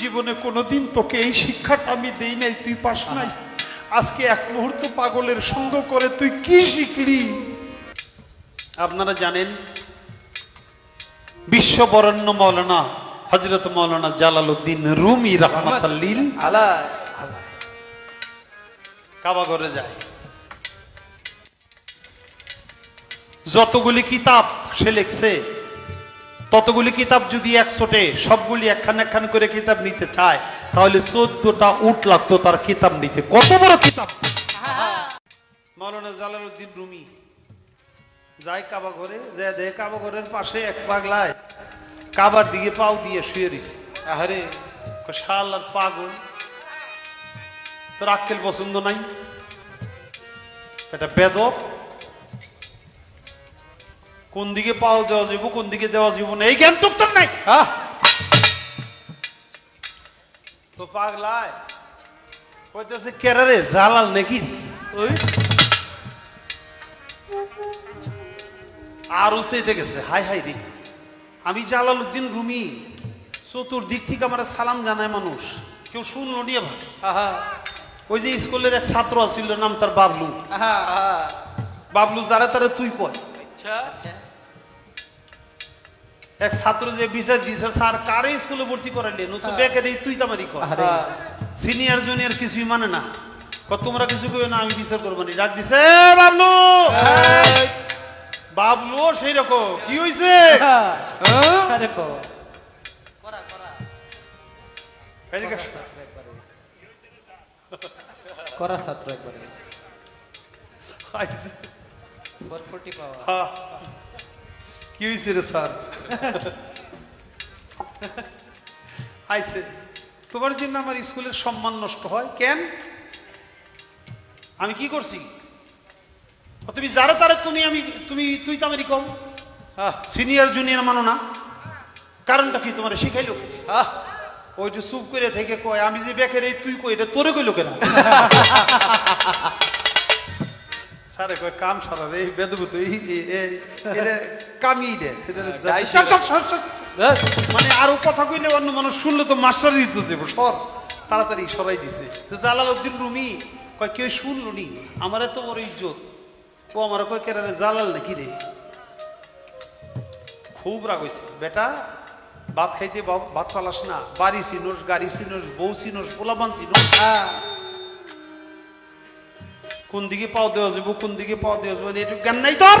জীবনে কোনোদিন তোকে এই শিক্ষাটা আমি দেই নাই, তুই পাস নাই। আজকে এক মুহূর্ত পাগলের সঙ্গ করে তুই কি শিখলি? আপনারা জানেন, বিশ্ববরণ্য মৌলানা হজরত মৌলানা জালালউদ্দিন রুমি রহমাতাল্লিল কাবা ঘরে যায়। যতগুলি কিতাব সে লিখছে ততগুলি কিতাব যদি একশোটে সবগুলি একখান একখান করে কিতাব নিতে চায় তাহলে চোদ্দটা উট লাগতো তার কিতাব নিতে। কত বড় কিতাব? মৌলানা জালালউদ্দিন রুমি যায় কাবা ঘরে যায় দেখে কাবা ঘরের পাশে এক পাগলায় কাবার দিকে পাও দিয়ে শুয়ে রয়েছে আরে শাল আর পাগল তোর আক্কেল পছন্দ নাই? এটা বেদক কোন দিকে পাও দেওয়া যাব কোন দিকে দেওয়া যাব না এই জ্ঞান তোর তোর নাই তো পাগলায়। কইতেছে কেরারে জালাল নাকি? ওই। আর উসেতে গেছে হাই হাই রে আমি জালাল উদ্দিন রুমি চতুর্দিক থেকে আমার সালাম জানায় মানুষ কেউ শুনলো নিয়ে আহা। ওই যে স্কুলের এক ছাত্র আছিল নাম তার বাবলু। বাবলু যারা তারা তুই কয়। আচ্ছা আচ্ছা। এক ছাত্র যে বিচার দিছে স্যার কারে স্কুলে ভর্তি করাইলে নতুন বেকারি তুই তামারি কর আরে সিনিয়র জুনিয়র কিছুই মানে না। তোমরা কিছু কইও না আমি বিচার করব না। ডাক দিছে "এ বাবলু! বাবলু সেই রকম কি আসো। করা ছাত্র একবারে। পাওয়া। হ্যাঁ। কি হয়েছে রে স্যার? আইছে। তোমার জন্য আমার স্কুলের সম্মান নষ্ট হয়। কেন? আমি কি করছি? তুমি যারা তারা তুমি আমি তুমি তুই তো আমারই কম। সিনিয়র জুনিয়র মানো না। কারণটা কি তোমার শিখাইলো? আহ। ওইটু চুপ করে থেকে কয় আমি যে বেকের এই তুই কই এটা তোরে কইলো কেন স্যারে কয় কাম সারা রে এই বেদবুত কামিয়ে দে এটা রে যা- গাইছে। সর, সর, সর, সর। আহ, মানে আরও কথা কইলে অন্য মানুষ শুনলে তো মাস্টার ইজ্জত যাব সর তাড়াতাড়ি সরাই দিছে। তো জালাল উদ্দিন রুমি কয় কেউ শুনলো নি? আমার এত বড় ইজ্জত। ও আমার কয় কেরারে জালাল নাকি রে? খুব রাগ হয়েছে বেটা ভাত খাইতে ভাত পালাস না। বাড়ি চিনোস গাড়ি চিনোস বউ চিনোস পোলাবান চিনোস। আহ, কোন দিকে পাও দেওয়া যাব কোন দিকে পাও দেওয়া যাব একটু জ্ঞান নাই তোর?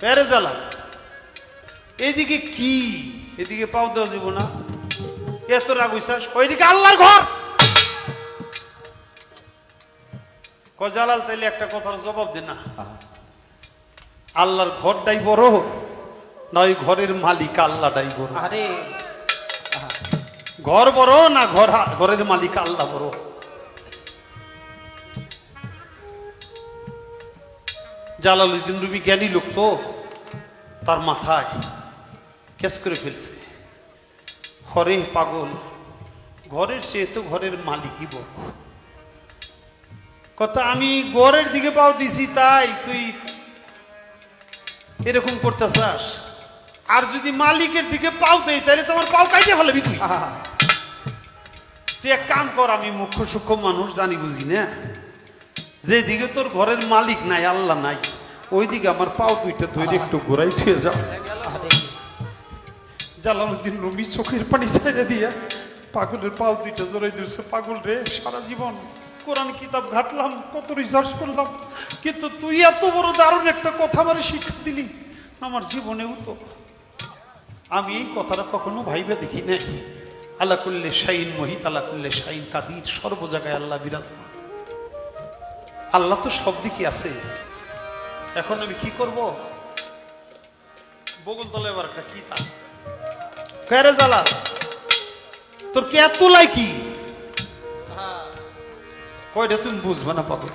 পেরে জ্বালা এইদিকে কি? এদিকে পাও দেওয়া যাব না। এত রাগ হইসাস ওইদিকে আল্লাহর ঘর। ক জালাল তাইলে একটা কথার জবাব দে না। আল্লাহর ঘরটাই বড় না ওই ঘরের মালিক আল্লাহটাই বড়। আরে। ঘর বড় না ঘর ঘরের মালিক আল্লাহ বড়? জালালউদ্দিন রুবি জ্ঞানী লোক তো তার মাথায় কেস করে ফেলছে। ঘরে পাগল ঘরের সে তো ঘরের মালিকই বড়। কথা আমি ঘরের দিকে পাও দিছি তাই তুই এরকম করতে চাস আর যদি মালিকের দিকে পাও দেই তাহলে তোমার পাও কাইতে ফেলবি তুই। তুই এক কাম কর আমি মুখ্য সূক্ষ্ম মানুষ জানি বুঝি না? যেদিকে তোর ঘরের মালিক নাই, আল্লাহ নাই, ওইদিকে আমার পাও দুইটা ধরে একটু ঘোরাই থুয়ে যাও। জালালউদ্দিন রবি চোখের পানি ছেড়ে দিয়া পাগলের পাও দুইটা জোরাই দিচ্ছে পাগল রে, সারা জীবন কোরআন কিতাব ঘাটলাম, কত রিসার্চ করলাম, কিন্তু তুই এত বড় দারুণ একটা কথা আমার শিক্ষা দিলি, আমার জীবনেও তো আমি এই কথাটা কখনো ভাইবে দেখি নাই। আল্লাহ করলে শাইন মহিত আল্লাহ করলে শাইন কাদির, সর্ব জায়গায় আল্লাহ বিরাজমান। আল্লাহ তো সব দিকে আছে। এখন আমি কি করব? বগুল তলে এবার একটা কি তা? কেরে জ্বালা। তোর কে এত লাইকি কয়টা তুমি বুঝবে না পাবে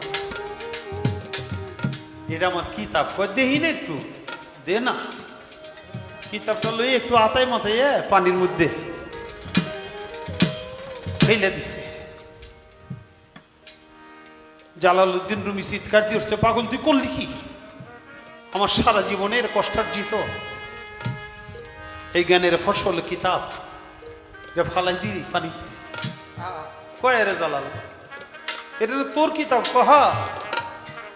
এটা আমার কিতাব। কয় দেহি না একটু? দে না। কিতাবটা লই একটু আতাই মাথায় এ, পানির মধ্যে ফেলে দিছে। জালালউদ্দিন রুমি চিৎকার দিয়ে উঠছে, পাগল, তুই করলি কি? আমার সারা জীবনের কষ্টার্জিত এই জ্ঞানের ফসল কিতাব। এটা ফালাই দি পানিতে কয় রে জালাল? এটা তো তোর কিতাব, কহা।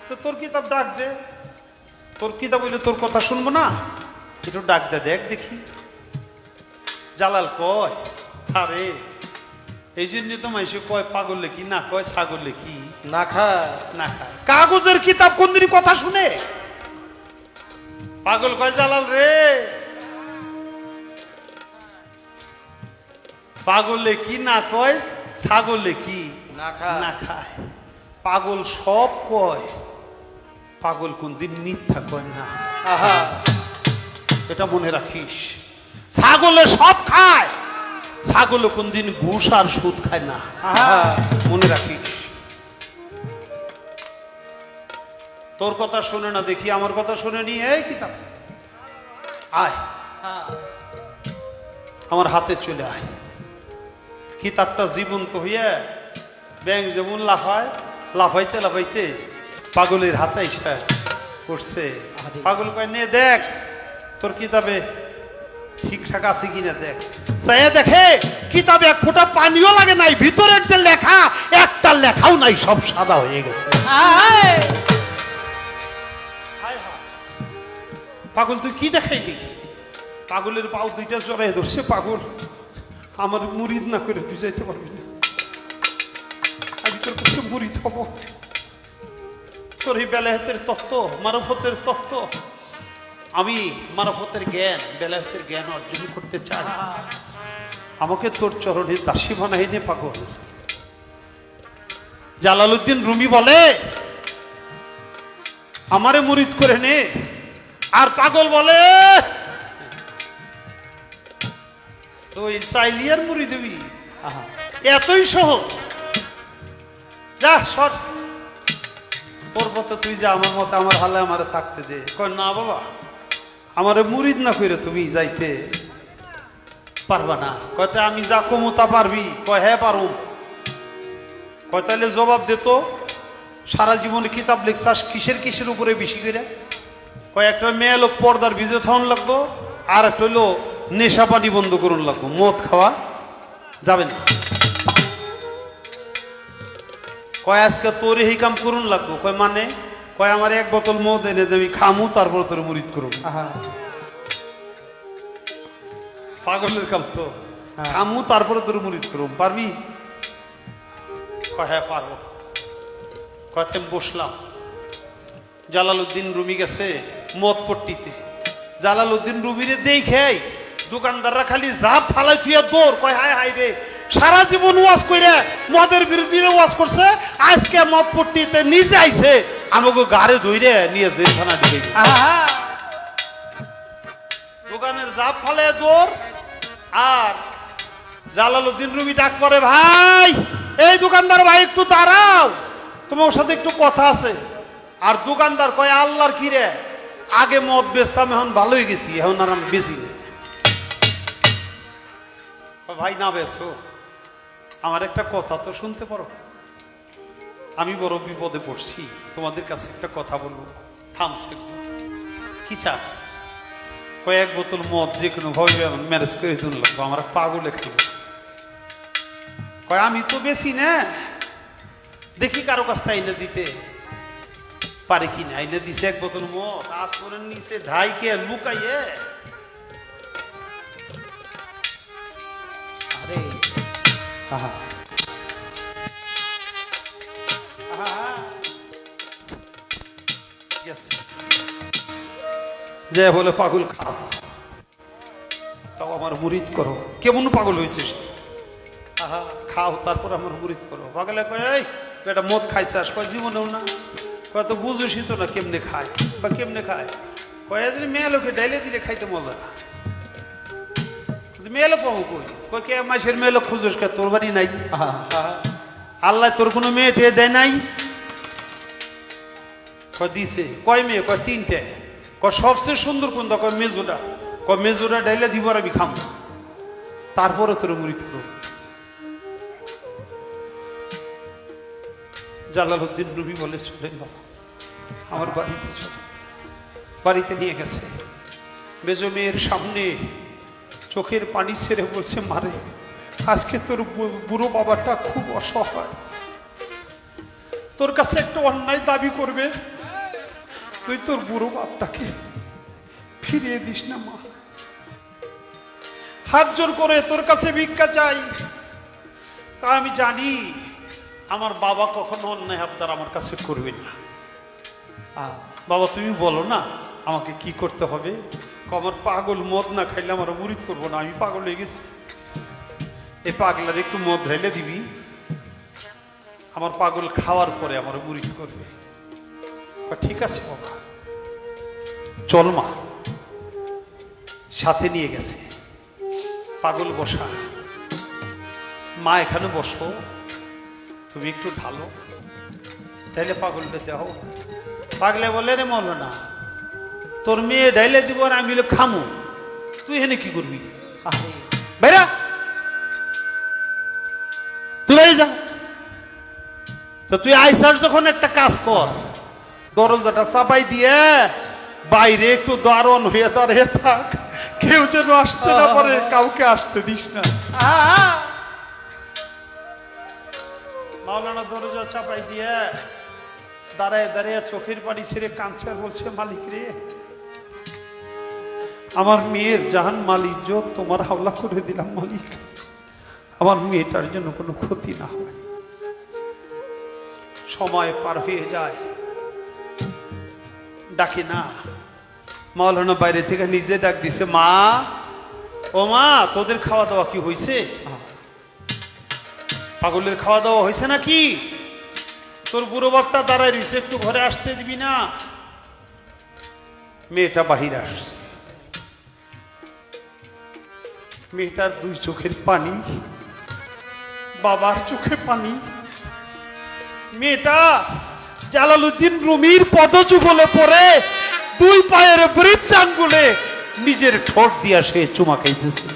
তো তোর কিতাব ডাক দে। তোর কিতাব হইলে তোর কথা শুনব না? একটু ডাক দে, দেখ দেখি। জালাল কয়, আরে এই জন্য তো মাইসে কয় পাগল কি না কয় ছাগল কি না খায়। না খায়। কাগজের কিতাব কোন দিনই কথা শুনে? পাগল কয় জালাল রে। পাগলে কি না কয় ছাগলে কি না খায়। না খায়। পাগল সব কয়। পাগল কোন দিন মিথ্যা কয় না। আহা। এটা মনে রাখিস। ছাগলে সব খায়। ছাগলে কোন দিন ঘুষ আর সুদ খায় না। মনে রাখি তোর কথা শুনে না দেখি আমার কথা শুনে নি এই কিতাব। আয়। আমার হাতে চলে আয়। কিতাবটা জীবন্ত হইয়া ব্যাং যেমন লাফায় লাফাইতে লাফাইতে পাগলের হাতে এসে পড়ছে। পাগল কয় নে দেখ তোর কিতাবে ঠিকঠাক আছে কিনা দেখ। চাইয়া দেখে কিতাবে এক ফোঁটা পানিও লাগে নাই ভিতরের যে লেখা একটা লেখাও নাই সব সাদা হয়ে গেছে। পাগল তুই কি দেখাইলি? পাগলের পাও দুইটা জড়াই ধরছে পাগল। আমার মুরিদ না করে তুই যাইতে পারবি না। আমি তোর কাছে মুরিদ হব। তোর এই বেলায়েতের তত্ত্ব মারফতের তত্ত্ব আমি মারফতের জ্ঞান, বেলায়েতের জ্ঞান অর্জন করতে চাই। আমাকে তোর চরণে দাসী বানাই নে, পাগল। জালালউদ্দিন রুমি বলে, আমারে মুরিদ করে নে। আর পাগল বলে চাইলি মুড়ি এতই সহজ। যা, সর। তোর মতো তুই যা আমার মতো আমার হালে আমার থাকতে দে। কয় না, বাবা? আমারে মুরিদ না কইরে তুমি যাইতে পারবা না। কয়টা আমি যা কমু তা পারবি। কয় হ্যাঁ পারুম। কয় তাহলে জবাব দে তো, সারা জীবনে কিতাব লিখছাস কিসের কিসের উপরে বেশি করে কয়, একটা মেয়ে লোক পর্দার ভিজে থাউন লাগতো আর একটা হইল নেশা পানি বন্ধ করুন লাগবো। মদ খাওয়া যাবে না। কয়, আজকে তোর এই কাম করুন লাগবো। কয় মানে? কয় আমার এক বোতল মদ এনে দেবি খামু তারপর তোর মুরিদ করুন পাগলের কাম তো। হ্যাঁ। খামু তারপরে তোর মুরিদ করুন পারবি? কয় হ্যাঁ পারব। কয় তেম বসলাম। জালালউদ্দিন রুমি গেছে মদ পট্টিতে। জালালউদ্দিন রুমিরে দেখে দোকানদাররা খালি জাপ ফালাই থুয়া দৌড় কয় হায় হায় রে সারা জীবন ওয়াজ কইরা মদের বিরুদ্ধে ওয়াজ করছে আজকে মদ পট্টিতে নিজে আইছে আমাকে গাড়ে ধইরে নিয়ে জেলখানা ঢুকে। দোকানের জাপ ফালে দৌড় আর জালালউদ্দিন রুমি ডাক করে ভাই এই দোকানদার ভাই একটু দাঁড়াও তোমার সাথে একটু কথা আছে। আর দোকানদার কয় আল্লাহর কি রে? আগে মদ বেচতাম এখন ভালোই গেছি এখন আর আমি বেশি। ভাই না বেছো আমার একটা কথা তো শুনতে পারো। আমি বড় বিপদে পড়ছি। তোমাদের কাছে একটা কথা বলব। থামছে কি চা? কয়েক বোতল মদ যে কোনো ভাবে ম্যানেজ করে দিন লাগবো। আমার পাগল একটু। কয়, আমি তো বেশি না। দেখি কারও কাছ থেকে আইনে দিতে। পারে কি না? আইনে দিছে এক বোতল মদ। আজ করে নিচে ঢাইকে লুকাইয়ে। আরে, আহা। যে বলে, পাগল খাও তাও আমার মুরিদ করো। কেমন পাগল হয়েছে আহা, খাও, তারপর আমার মুরিদ করো। পাগলে কয়, এই, বেটা, মদ খাইছাস? কয়, জীবনেও না। কয়, তো বুঝোসই তো না কেমনে খায়? বা, কেমনে খায়? কয় এদের মেয়ে লোকে ডাইলে দিলে খাইতে মজা। মেয়ে লোক পাবো কই? কয়, কে মাসের মেয়ে লোক খুঁজোস কে? তোর বাড়ি নাই। আল্লাহ তোর কোনো মেয়ে টেয়ে দেয় নাই? কয়, দিছে। কয়, মেয়ে? কয়, তিনটে। কয়, সবচেয়ে সুন্দর কোনটা? কয় মেজোটা ক মেজোটা ডাইলে দিব আমি খাম। তারপরে তোর মুরিদ করো জালালউদ্দিন রবি বলে বাবা, আমার বাড়িতে চলে। বাড়িতে নিয়ে গেছে। মেজো মেয়ের সামনে চোখের পানি ছেড়ে বলছে, মারে, আজকে তোর বুড়ো বাবাটা খুব অসহায়। তোর কাছে একটা অন্যায় দাবি করবে তুই তোর বুড়ো বাপটাকে ফিরিয়ে দিস না, মা। হাত জোর করে তোর কাছে ভিক্ষা চাই। আমি জানি আমার বাবা কখনো অন্যায় আবদার আমার কাছে করবে না। বাবা, তুমি বলো না, আমাকে কি করতে হবে? আমার পাগল মদ না খাইলে আমার মুরিদ করব না, আমি পাগল হয়ে গেছি। এই পাগলার একটু মদ ঢেলে দিবি। আমার পাগল খাওয়ার পরে আমার মুরিদ করবে। ঠিক আছে বাবা। চল মা। সাথে নিয়ে গেছে। পাগল বসা। মা, এখানে বসো। তুমি একটু ঢালো। তাইলে পাগলটা দেহ। পাগলে বলে, রে মলো না তোর মেয়ে ডাইলে দিব আর আমি খামু। তুই এখানে কি করবি? বাইরা। তুই যা। তো তুই আইসার যখন একটা কাজ কর। দরজাটা চাপাই দিয়ে বাইরে একটু দারণ হয়ে দাঁড়িয়ে থাক। কেউ যেন আসতে না পারে, কাউকে আসতে দিস না। মাওলানা দরজা চাপাই দিয়ে দাঁড়ায় দাঁড়িয়ে চোখের পানি ছেড়ে কাঁদছে, বলছে, মালিক রে, আমার মেয়ের জাহান মালিক যোগ তোমার হাওলা করে দিলাম মালিক। আমার মেয়েটার জন্য কোনো ক্ষতি না হয়। সময় পার হয়ে যায়। ডাকে না। মাওলানা বাইরে থেকে নিজে ডাক দিছে, মা, ও মা, তোদের খাওয়া দাওয়া কি হয়েছে পাগলের খাওয়া দাওয়া হয়েছে নাকি? তোর বুড়ো বাপটা দাঁড়ায় রিসে একটু ঘরে আসতে দিবি না? মেয়েটা বাহির আসছে। মেয়েটার দুই চোখের পানি, বাবার চোখে পানি। মেয়েটা জালালুদ্দিন রুমির পদযুগলে পরে দুই পায়ের বৃদ্ধাঙ্গুলে নিজের ঠোঁট দিয়া সে চুমা খাইতেছে।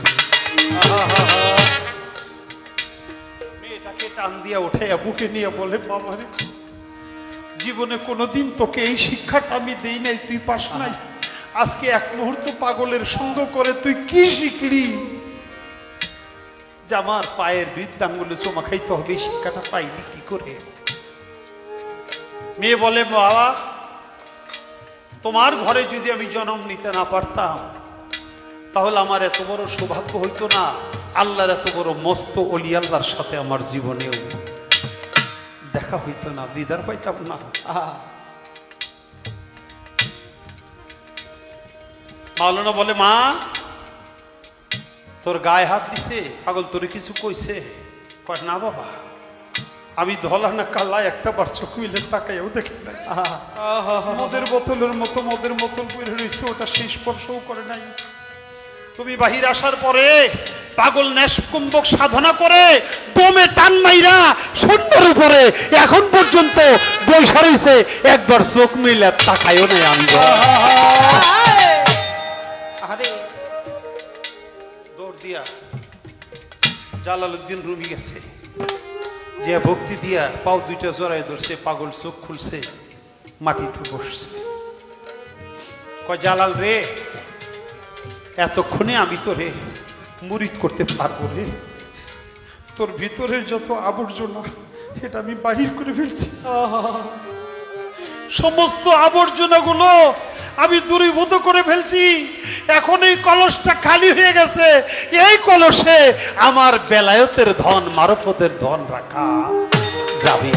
মেয়েটাকে টান দিয়া উঠাইয়া বুকে নিয়ে বলে, বাবারে, জীবনে কোনোদিন তোকে এই শিক্ষাটা আমি দেই নাই, তুই পাস নাই। আজকে এক মুহূর্ত পাগলের সঙ্গ করে তুই কি শিখলি? যে আমার পায়ের বৃদ্ধাঙ্গুলে চোমা খাইতে হবে শিক্ষাটা পাইনি, কি করে? মেয়ে বলে, বাবা, তোমার ঘরে যদি আমি জন্ম নিতে না পারতাম, তাহলে আমার এত বড় সৌভাগ্য হইতো না। আল্লাহর এত বড় মস্ত অলি আল্লাহর সাথে আমার জীবনেও দেখা হইতো না, দিদার পাইতাম না। মাওলানা বলে, মা, তোর গায়ে হাত দিছে? পাগল তোরে কিছু কইছে? কয়, না বাবা। আমি ধলা না কালা একটা বার চোখ মিলে তাকাইও দেখি নাই। আহা মদের বোতলের মতো মদের বোতল পরে রয়েছে ওটা সেই স্পর্শও করে নাই। তুমি বাহির আসার পরে পাগল নেশকুম্বক সাধনা করে দমে টান মাইরা সুন্দর উপরে এখন পর্যন্ত বৈশা রয়েছে একবার চোখ মিলে তাকাইও নাই আমি। আরে দৌড় দিয়া জালালউদ্দিন রুমি গেছে। যে ভক্তি দিয়া পাও দুইটা জড়াই ধরছে, পাগল চোখ খুলছে, মাটিতে বসছে। কয়, জালাল রে, এতক্ষণে আমি তো রে মুরিদ করতে পারব রে। তোর ভিতরের যত আবর্জনা, এটা আমি বাহির করে ফেলছি। সমস্ত আবর্জনাগুলো আমি দূরীভূত করে ফেলছি। এখন এই কলসটা খালি হয়ে গেছে। এই কলসে আমার বেলায়তের ধন, মারফতের ধন রাখা যাবে।